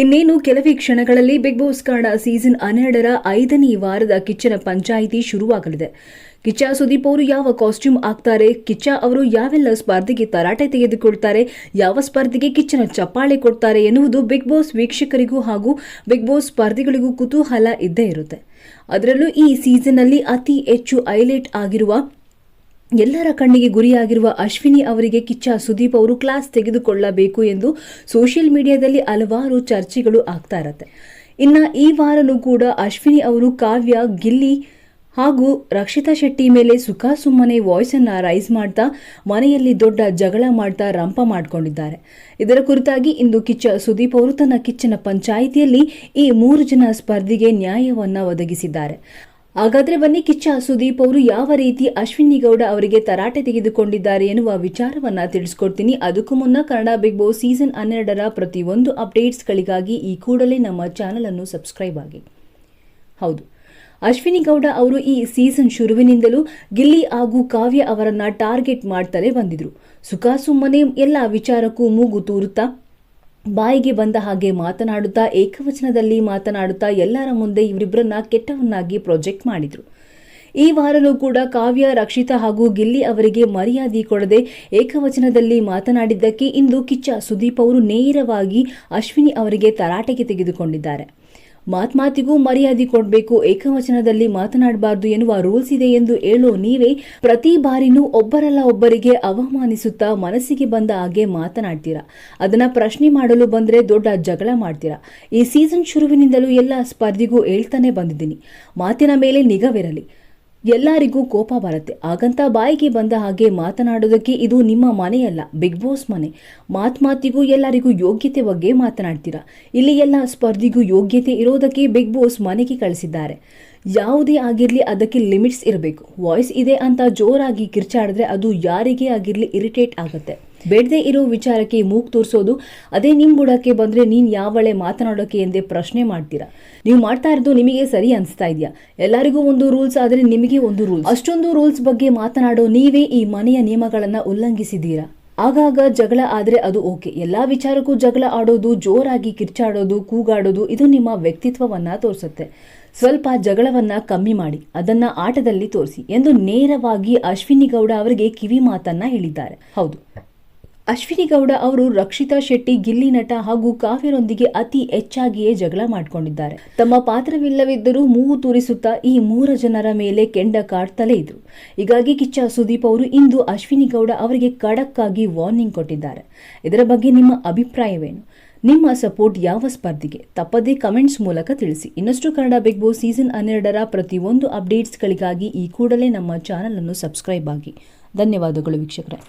ಇನ್ನೇನು, ಕೆಲವೇ ಕ್ಷಣಗಳಲ್ಲಿ ಬಿಗ್ ಬಾಸ್ ಕನ್ನಡ ಸೀಸನ್ ಹನ್ನೆರಡರ ಐದನೇ ವಾರದ ಕಿಚ್ಚನ ಪಂಚಾಯಿತಿ ಶುರುವಾಗಲಿದೆ. ಕಿಚ್ಚ ಸುದೀಪ್ ಅವರು ಯಾವ ಕಾಸ್ಟ್ಯೂಮ್ ಹಾಕ್ತಾರೆ, ಕಿಚ್ಚ ಅವರು ಯಾವೆಲ್ಲ ಸ್ಪರ್ಧೆಗೆ ತರಾಟೆ ತೆಗೆದುಕೊಳ್ತಾರೆ, ಯಾವ ಸ್ಪರ್ಧೆಗೆ ಕಿಚ್ಚನ ಚಪ್ಪಾಳೆ ಕೊಡ್ತಾರೆ ಎನ್ನುವುದು ಬಿಗ್ ಬಾಸ್ ವೀಕ್ಷಕರಿಗೂ ಹಾಗೂ ಬಿಗ್ ಬಾಸ್ ಸ್ಪರ್ಧಿಗಳಿಗೂ ಕುತೂಹಲ ಇದ್ದೇ ಇರುತ್ತೆ. ಅದರಲ್ಲೂ ಈ ಸೀಸನ್ನಲ್ಲಿ ಅತಿ ಹೆಚ್ಚು ಹೈಲೈಟ್ ಆಗಿರುವ ಎಲ್ಲರ ಕಣ್ಣಿಗೆ ಗುರಿಯಾಗಿರುವ ಅಶ್ವಿನಿ ಅವರಿಗೆ ಕಿಚ್ಚ ಸುದೀಪ್ ಅವರು ಕ್ಲಾಸ್ ತೆಗೆದುಕೊಳ್ಳಬೇಕು ಎಂದು ಸೋಷಿಯಲ್ ಮೀಡಿಯಾದಲ್ಲಿ ಹಲವಾರು ಚರ್ಚೆಗಳು ಆಗ್ತಾ ಇರತ್ತೆ. ಇನ್ನು ಈ ವಾರನೂ ಕೂಡ ಅಶ್ವಿನಿ ಅವರು ಕಾವ್ಯ, ಗಿಲ್ಲಿ ಹಾಗೂ ರಕ್ಷಿತಾ ಶೆಟ್ಟಿ ಮೇಲೆ ಸುಖ ಸುಮ್ಮನೆ ವಾಯ್ಸ್ ಅನ್ನ ರೈಸ್ ಮಾಡ್ತಾ, ಮನೆಯಲ್ಲಿ ದೊಡ್ಡ ಜಗಳ ಮಾಡ್ತಾ ರಂಪ ಮಾಡಿಕೊಂಡಿದ್ದಾರೆ. ಇದರ ಕುರಿತಾಗಿ ಇಂದು ಕಿಚ್ಚ ಸುದೀಪ್ ಅವರು ತನ್ನ ಕಿಚ್ಚನ ಪಂಚಾಯಿತಿಯಲ್ಲಿ ಈ ಮೂರು ಜನ ಸ್ಪರ್ಧಿಗೆ ನ್ಯಾಯವನ್ನು ಒದಗಿಸಿದ್ದಾರೆ. ಹಾಗಾದ್ರೆ ಬನ್ನಿ, ಕಿಚ್ಚ ಸುದೀಪ್ ಅವರು ಯಾವ ರೀತಿ ಅಶ್ವಿನಿ ಗೌಡ ಅವರಿಗೆ ತರಾಟೆ ತೆಗೆದುಕೊಂಡಿದ್ದಾರೆ ಎನ್ನುವ ವಿಚಾರವನ್ನ ತಿಳಿಸ್ಕೊಡ್ತೀನಿ. ಅದಕ್ಕೂ ಮುನ್ನ ಕನ್ನಡ ಬಿಗ್ ಬಾಸ್ ಸೀಸನ್ ಹನ್ನೆರಡರ ಪ್ರತಿಯೊಂದು ಅಪ್ಡೇಟ್ಸ್ಗಳಿಗಾಗಿ ಈ ಕೂಡಲೇ ನಮ್ಮ ಚಾನೆಲ್ ಅನ್ನು ಸಬ್ಸ್ಕ್ರೈಬ್ ಆಗಿ. ಹೌದು ಅಶ್ವಿನಿ ಗೌಡ ಅವರು ಈ ಸೀಸನ್ ಶುರುವಿನಿಂದಲೂ ಗಿಲ್ಲಿ ಹಾಗೂ ಕಾವ್ಯ ಅವರನ್ನ ಟಾರ್ಗೆಟ್ ಮಾಡ್ತಲೇ ಬಂದಿದ್ರು. ಸುಖ ಸುಮ್ಮನೆ ಎಲ್ಲ ವಿಚಾರಕ್ಕೂ ಮೂಗು ತೂರುತ್ತಾ ಬಾಯಿಗೆ ಬಂದ ಹಾಗೆ ಮಾತನಾಡುತ್ತಾ ಏಕವಚನದಲ್ಲಿ ಮಾತನಾಡುತ್ತಾ ಎಲ್ಲರ ಮುಂದೆ ಇವರಿಬ್ಬರನ್ನ ಕೆಟ್ಟವನ್ನಾಗಿ ಪ್ರೊಜೆಕ್ಟ್ ಮಾಡಿದ್ರು. ಈ ವಾರನೂ ಕೂಡ ಕಾವ್ಯ, ರಕ್ಷಿತಾ ಹಾಗೂ ಗಿಲ್ಲಿ ಅವರಿಗೆ ಮರ್ಯಾದೆ ಕೊಡದೆ ಏಕವಚನದಲ್ಲಿ ಮಾತನಾಡಿದ್ದಕ್ಕೆ ಇಂದು ಕಿಚ್ಚ ಸುದೀಪ್ ಅವರು ನೇರವಾಗಿ ಅಶ್ವಿನಿ ಅವರಿಗೆ ತರಾಟೆಗೆ ತೆಗೆದುಕೊಂಡಿದ್ದಾರೆ. ಮಾತ್ ಮಾತಿಗೂ ಮರ್ಯಾದೆ ಕೊಡಬೇಕು, ಏಕವಚನದಲ್ಲಿ ಮಾತನಾಡಬಾರದು ಎನ್ನುವ ರೂಲ್ಸ್ ಇದೆ ಎಂದು ಹೇಳೋ ನೀವೇ ಪ್ರತಿ ಬಾರಿನೂ ಒಬ್ಬರಲ್ಲ ಒಬ್ಬರಿಗೆ ಅವಮಾನಿಸುತ್ತಾ ಮನಸ್ಸಿಗೆ ಬಂದ ಹಾಗೆ ಮಾತನಾಡ್ತೀರಾ? ಅದನ್ನ ಪ್ರಶ್ನೆ ಮಾಡಲು ಬಂದ್ರೆ ದೊಡ್ಡ ಜಗಳ ಮಾಡ್ತೀರಾ? ಈ ಸೀಸನ್ ಶುರುವಿನಿಂದಲೂ ಎಲ್ಲ ಸ್ಪರ್ಧಿಗೂ ಹೇಳ್ತಾನೆ ಬಂದಿದ್ದೀನಿ. ಮಾತಿನ ಮೇಲೆ ನಿಗವಿರಲಿ. ಎಲ್ಲರಿಗೂ ಕೋಪ ಬರುತ್ತೆ. ಹಾಗಂತ ಬಾಯಿಗೆ ಬಂದ ಹಾಗೆ ಮಾತನಾಡೋದಕ್ಕೆ ಇದು ನಿಮ್ಮ ಮನೆಯಲ್ಲ ಬಿಗ್ ಬಾಸ್ ಮನೆ. ಮಾತು ಮಾತಿಗೂ ಎಲ್ಲರಿಗೂ ಯೋಗ್ಯತೆ ಬಗ್ಗೆ ಮಾತನಾಡ್ತೀರಾ? ಇಲ್ಲಿ ಎಲ್ಲ ಸ್ಪರ್ಧಿಗೂ ಯೋಗ್ಯತೆ ಇರೋದಕ್ಕೆ ಬಿಗ್ ಬಾಸ್ ಮನೆಗೆ ಕಳಿಸಿದ್ದಾರೆ. ಯಾವುದೇ ಆಗಿರಲಿ ಅದಕ್ಕೆ ಲಿಮಿಟ್ಸ್ ಇರಬೇಕು. ವಾಯ್ಸ್ ಇದೆ ಅಂತ ಜೋರಾಗಿ ಕಿರ್ಚಾಡಿದ್ರೆ ಅದು ಯಾರಿಗೇ ಆಗಿರಲಿ ಇರಿಟೇಟ್ ಆಗುತ್ತೆ. ಬೇಡದೆ ಇರೋ ವಿಚಾರಕ್ಕೆ ಮೂಗ್ ತೋರಿಸೋದು, ಅದೇ ನಿಮ್ ಬುಡಕ್ಕೆ ಬಂದ್ರೆ ನೀನ್ ಯಾವಳೆ ಮಾತನಾಡೋಕೆ ಎಂದೇ ಪ್ರಶ್ನೆ ಮಾಡ್ತೀರಾ? ನೀವು ಮಾಡ್ತಾ ಇರೋದು ನಿಮಗೆ ಸರಿ ಅನಿಸ್ತಾ ಇದೆಯಾ? ಎಲ್ಲರಿಗೂ ಒಂದು ರೂಲ್ಸ್ ಆದರೆ ನಿಮಗೆ ಒಂದು ರೂಲ್ಸ್. ಅಷ್ಟೊಂದು ರೂಲ್ಸ್ ಬಗ್ಗೆ ಮಾತನಾಡೋ ನೀವೇ ಈ ಮನೆಯ ನಿಯಮಗಳನ್ನ ಉಲ್ಲಂಘಿಸಿದ್ದೀರಾ? ಆಗಾಗ ಜಗಳ ಆದ್ರೆ ಅದು ಓಕೆ. ಎಲ್ಲಾ ವಿಚಾರಕ್ಕೂ ಜಗಳ ಆಡೋದು, ಜೋರಾಗಿ ಕಿರ್ಚಾಡೋದು, ಕೂಗಾಡೋದು, ಇದು ನಿಮ್ಮ ವ್ಯಕ್ತಿತ್ವವನ್ನ ತೋರಿಸುತ್ತೆ. ಸ್ವಲ್ಪ ಜಗಳವನ್ನ ಕಮ್ಮಿ ಮಾಡಿ, ಅದನ್ನ ಆಟದಲ್ಲಿ ತೋರಿಸಿ ಎಂದು ನೇರವಾಗಿ ಅಶ್ವಿನಿ ಗೌಡ ಅವರಿಗೆ ಕಿವಿ ಮಾತನ್ನ ಹೇಳಿದ್ದಾರೆ. ಹೌದು. ಅಶ್ವಿನಿ ಗೌಡ ಅವರು ರಕ್ಷಿತಾ ಶೆಟ್ಟಿ, ಗಿಲ್ಲಿ ನಟ ಹಾಗೂ ಕಾವ್ಯರೊಂದಿಗೆ ಅತಿ ಹೆಚ್ಚಾಗಿಯೇ ಜಗಳ ಮಾಡಿಕೊಂಡಿದ್ದಾರೆ. ತಮ್ಮ ಪಾತ್ರವಿಲ್ಲವಿದ್ದರೂ ಮೂಗು ತೂರಿಸುತ್ತಾ ಈ ಮೂರು ಜನರ ಮೇಲೆ ಕೆಂಡ ಕಾಡ್ತಲೇ ಇದ್ರು. ಹೀಗಾಗಿ ಕಿಚ್ಚ ಸುದೀಪ್ ಅವರು ಇಂದು ಅಶ್ವಿನಿ ಗೌಡ ಅವರಿಗೆ ಖಡಕ್ ಆಗಿ ವಾರ್ನಿಂಗ್ ಕೊಟ್ಟಿದ್ದಾರೆ. ಇದರ ಬಗ್ಗೆ ನಿಮ್ಮ ಅಭಿಪ್ರಾಯವೇನು? ನಿಮ್ಮ ಸಪೋರ್ಟ್ ಯಾವ ಸ್ಪರ್ಧೆಗೆ? ತಪ್ಪದೇ ಕಮೆಂಟ್ಸ್ ಮೂಲಕ ತಿಳಿಸಿ. ಇನ್ನಷ್ಟು ಕನ್ನಡ ಬಿಗ್ ಬಾಸ್ ಸೀಸನ್ ಹನ್ನೆರಡರ ಪ್ರತಿಯೊಂದು ಅಪ್ಡೇಟ್ಸ್ಗಳಿಗಾಗಿ ಈ ಕೂಡಲೇ ನಮ್ಮ ಚಾನಲ್ ಅನ್ನು ಸಬ್ಸ್ಕ್ರೈಬ್ ಆಗಿ. ಧನ್ಯವಾದಗಳು ವೀಕ್ಷಕರೇ.